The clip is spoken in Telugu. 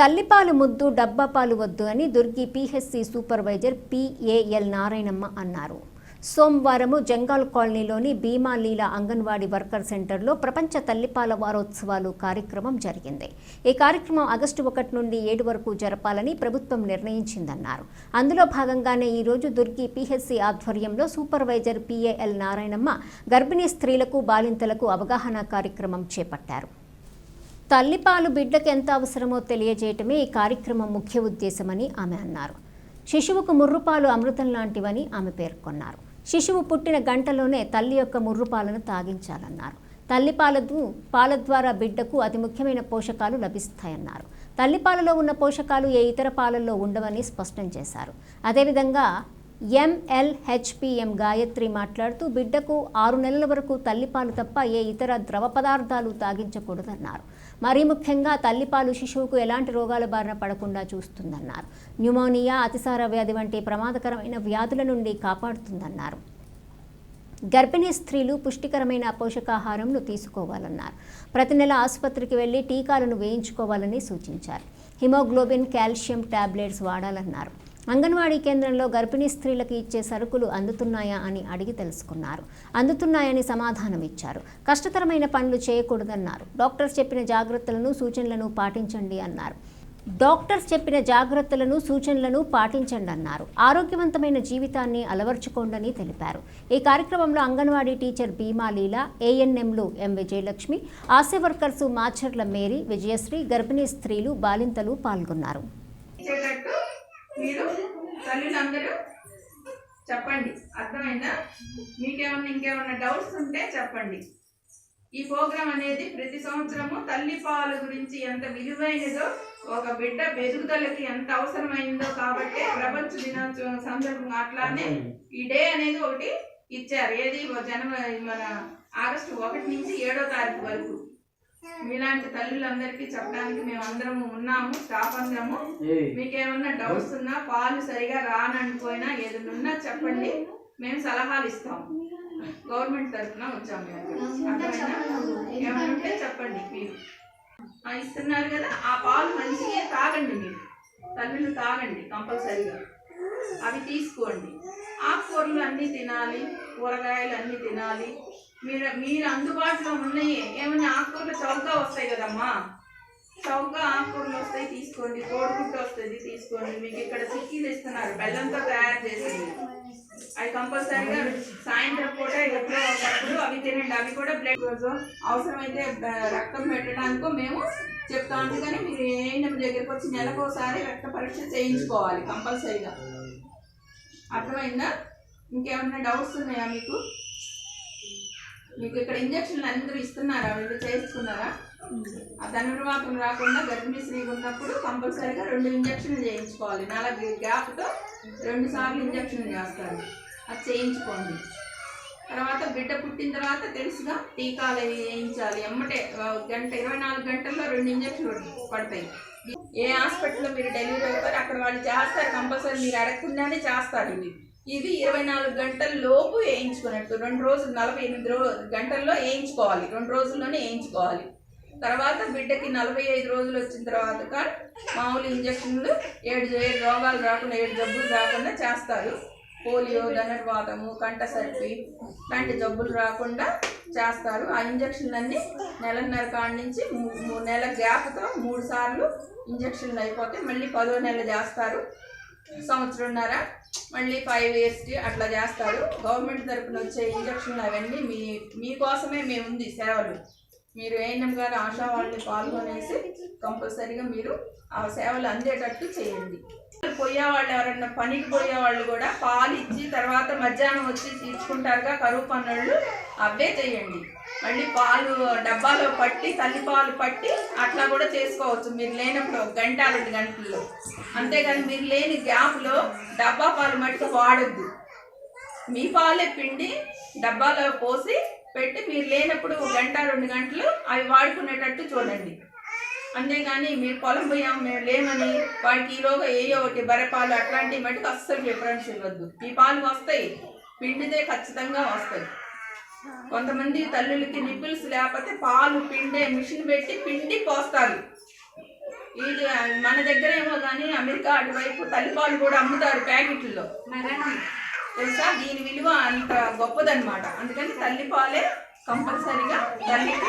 తల్లిపాలు ముద్దు డబ్బా పాలు వద్దు అని Durgi PHC supervisor PAL Narayanamma అన్నారు. సోమవారము జంగాల్ కాలనీలోని భీమా లీలా అంగన్వాడీ వర్కర్ సెంటర్లో ప్రపంచ తల్లిపాల వారోత్సవాలు కార్యక్రమం జరిగింది. ఈ కార్యక్రమం ఆగస్టు ఒకటి నుండి ఏడు వరకు జరపాలని ప్రభుత్వం నిర్ణయించిందన్నారు. అందులో భాగంగానే ఈరోజు దుర్గి పిహెచ్సి ఆధ్వర్యంలో సూపర్వైజర్ పిఏఎల్ నారాయణమ్మ గర్భిణీ స్త్రీలకు బాలింతలకు అవగాహన కార్యక్రమం చేపట్టారు. తల్లిపాలు బిడ్డకు ఎంత అవసరమో తెలియజేయటమే ఈ కార్యక్రమం ముఖ్య ఉద్దేశమని ఆమె అన్నారు. శిశువుకు ముర్రుపాలు అమృతం లాంటివని ఆమె పేర్కొన్నారు. శిశువు పుట్టిన గంటలోనే తల్లి యొక్క ముర్రుపాలను తాగించాలన్నారు. తల్లిపాలదు పాల ద్వారా బిడ్డకు అతి ముఖ్యమైన పోషకాలు లభిస్తాయన్నారు. తల్లిపాలలో ఉన్న పోషకాలు ఏ ఇతర పాలల్లో ఉండవని స్పష్టం చేశారు. అదేవిధంగా ఎంఎల్హెచ్పిఎం గాయత్రి మాట్లాడుతూ బిడ్డకు ఆరు నెలల వరకు తల్లిపాలు తప్ప ఏ ఇతర ద్రవ పదార్థాలు తాగించకూడదన్నారు. మరీ ముఖ్యంగా తల్లిపాలు శిశువుకు ఎలాంటి రోగాల బారిన పడకుండా చూస్తుందన్నారు. న్యూమోనియా అతిసార వ్యాధి వంటి ప్రమాదకరమైన వ్యాధుల నుండి కాపాడుతుందన్నారు. గర్భిణీ స్త్రీలు పుష్టికరమైన పోషకాహారంను తీసుకోవాలన్నారు. ప్రతి నెల ఆసుపత్రికి వెళ్ళి టీకాలను వేయించుకోవాలని సూచించారు. హిమోగ్లోబిన్ కాల్షియం టాబ్లెట్స్ వాడాలన్నారు. అంగన్వాడీ కేంద్రంలో గర్భిణీ స్త్రీలకు ఇచ్చే సరుకులు అందుతున్నాయా అని అడిగి తెలుసుకున్నారు. అందుతున్నాయని సమాధానం ఇచ్చారు. కష్టతరమైన పనులు చేయకూడదన్నారు. డాక్టర్స్ చెప్పిన జాగ్రత్తలను సూచనలను పాటించండి అన్నారు. డాక్టర్స్ చెప్పిన జాగ్రత్తలను సూచనలను పాటించండి అన్నారు. ఆరోగ్యవంతమైన జీవితాన్ని అలవర్చుకోండని తెలిపారు. ఈ కార్యక్రమంలో అంగన్వాడీ టీచర్ భీమా లీల ఏఎన్ఎంలు M Vijayalakshmi Asha workers Macherla Mary Vijayasri గర్భిణీ స్త్రీలు బాలింతలు పాల్గొన్నారు. మీరు తల్లులందరూ చెప్పండి. అర్థమైందా? మీకేమన్నా ఇంకేమన్నా డౌట్స్ ఉంటే చెప్పండి. ఈ ప్రోగ్రాం అనేది ప్రతి సంవత్సరము తల్లి పాలు గురించి ఎంత విలువైనదో ఒక బిడ్డ పెరుగుదలకి ఎంత అవసరమైందో కాబట్టి ప్రపంచ దినోత్సవం సందర్భంగా అట్లానే ఈ డే అనేది ఒకటి ఇచ్చారు. ఏది? జనవరి మన ఆగస్టు ఒకటి నుంచి ఏడో తారీఖు వరకు. మీలాంటి తల్లులందరికీ చెప్పడానికి మేము అందరము ఉన్నాము స్టాఫ్ అందరము. మీకేమన్నా డౌట్స్ ఉన్నా పాలు సరిగా రాననుకోయినా ఏదైనా ఉన్నా చెప్పండి. మేము సలహాలు ఇస్తాం. గవర్నమెంట్ తరఫున వచ్చాము మేము అర్థమైందా? ఏమైనా ఉంటే చెప్పండి మీరు. ఇస్తున్నారు కదా ఆ పాలు మంచిగా తాగండి మీరు. తల్లులు తాగండి కంపల్సరీగా. అవి తీసుకోండి. ఆకుకూరలు అన్నీ తినాలి కూరగాయలు అన్నీ తినాలి మీరు మీరు అందుబాటులో ఉన్నాయి. ఏమైనా ఆకుకూరలు చౌకగా వస్తాయి కదమ్మా. చౌకగా ఆకుకూరలు వస్తాయి తీసుకోండి. కోడిగుడ్డు వస్తుంది తీసుకోండి. మీకు ఇక్కడ చిక్కీలు ఇస్తున్నారు బెల్లంతో తయారు చేసింది. అవి కంపల్సరీగా సాయంత్రం పూట ఎప్పుడో ఒకప్పుడు అవి తినండి. అవి కూడా బ్లడ్ అవసరమైతే రక్తం పెట్టడానికో మేము చెప్తాం. అందుకని మీరు ఏఎన్ఎం దగ్గరికి వచ్చి నెలకోసారి రక్త పరీక్ష చేయించుకోవాలి కంపల్సరీగా. అర్థమైందా? ఇంకేమన్నా డౌట్స్ ఉన్నాయా మీకు? మీకు ఇక్కడ ఇంజక్షన్లు అందరూ ఇస్తున్నారా? వీళ్ళు చేయించుకున్నారా? ఆ ధనుర్వాతం రాకుండా గర్భిణీ స్త్రీగా ఉన్నప్పుడు కంపల్సరీగా రెండు ఇంజక్షన్లు చేయించుకోవాలి. నాలుగు గ్యాప్తో రెండు సార్లు ఇంజక్షన్లు చేస్తారు. అది చేయించుకోండి. తర్వాత బిడ్డ పుట్టిన తర్వాత తెలుసుగా టీకాలు వేయించాలి ఎమ్మటే గంట ఇరవై నాలుగు గంటల్లో రెండు ఇంజక్షన్లు పడతాయి ఏ హాస్పిటల్లో మీరు డెలివరీ అవుతారు అక్కడ వాళ్ళు చేస్తారు. కంపల్సరీ మీరు అడగకుండానే చేస్తారు. మీరు ఇది ఇరవై నాలుగు గంటల లోపు వేయించుకున్నట్టు. రెండు రోజులు నలభై ఎనిమిది రో గంటల్లో వేయించుకోవాలి. రెండు రోజుల్లోనే వేయించుకోవాలి. తర్వాత బిడ్డకి నలభై ఐదు రోజులు వచ్చిన తర్వాత మామూలు ఇంజక్షన్లు ఏడు ఏడు రోగాలు రాకుండా ఏడు జబ్బులు రాకుండా చేస్తారు. పోలియో ధనుర్వాతము కంట సర్పి లాంటి జబ్బులు రాకుండా చేస్తారు. ఆ ఇంజక్షన్లన్నీ నెలన్నర కాడ నుంచి మూ- మూడు నెలల గ్యాప్తో మూడు సార్లు ఇంజక్షన్లు అయిపోతే మళ్ళీ పదో నెల చేస్తారు. సంవత్సరంన్నర మళ్ళీ ఫైవ్ ఇయర్స్కి అట్లా చేస్తారు. గవర్నమెంట్ తరఫున వచ్చే ఇంజక్షన్లు అవన్నీ మీ మీకోసమే మేము ఉంది సేవలు. మీరు ఏఎన్ఎం గారు ఆశా వాళ్ళని పాల్గొనేసి కంపల్సరీగా మీరు ఆ సేవలు అందేటట్టు చేయండి. పోయే వాళ్ళు ఎవరన్నా పనికి పోయే వాళ్ళు కూడా పాలు ఇచ్చి తర్వాత మధ్యాహ్నం వచ్చి తీసుకుంటారుగా కరువు పనులు అవే చేయండి. మళ్ళీ పాలు డబ్బాలో పట్టి తల్లి పాలు పట్టి అట్లా కూడా చేసుకోవచ్చు. మీరు లేనప్పుడు ఒక గంట రెండు గంటల్లో. అంతేగాని మీరు లేని గ్యాప్లో డబ్బా పాలు మట్టుకు వాడొద్దు. మీ పాలే పిండి డబ్బాలో పోసి పెట్టి మీరు లేనప్పుడు ఒక గంట రెండు గంటలు అవి వాడుకునేటట్టు చూడండి. అంతేగాని మీరు పొలం పోయాం మేము లేమని వాడికి ఈలోగా ఏయో ఒకటి బరపాలు అట్లాంటివి మటుకు అస్సలు డిఫరెన్స్ ఇవ్వద్దు ఈ పాలు వస్తాయి. పిండితే ఖచ్చితంగా వస్తాయి. కొంతమంది తల్లులకి నిప్పుల్స్ లేకపోతే పాలు పిండే మిషన్ పెట్టి పిండి పోస్తారు. ఇది మన దగ్గర ఏమో కానీ అమెరికా అటువైపు తల్లిపాలు కూడా అమ్ముతారు ప్యాకెట్లలో. తెలుసా? దీని విలువ అంత గొప్పదన్నమాట. అందుకని తల్లిపాలే కంపల్సరిగా తల్లికి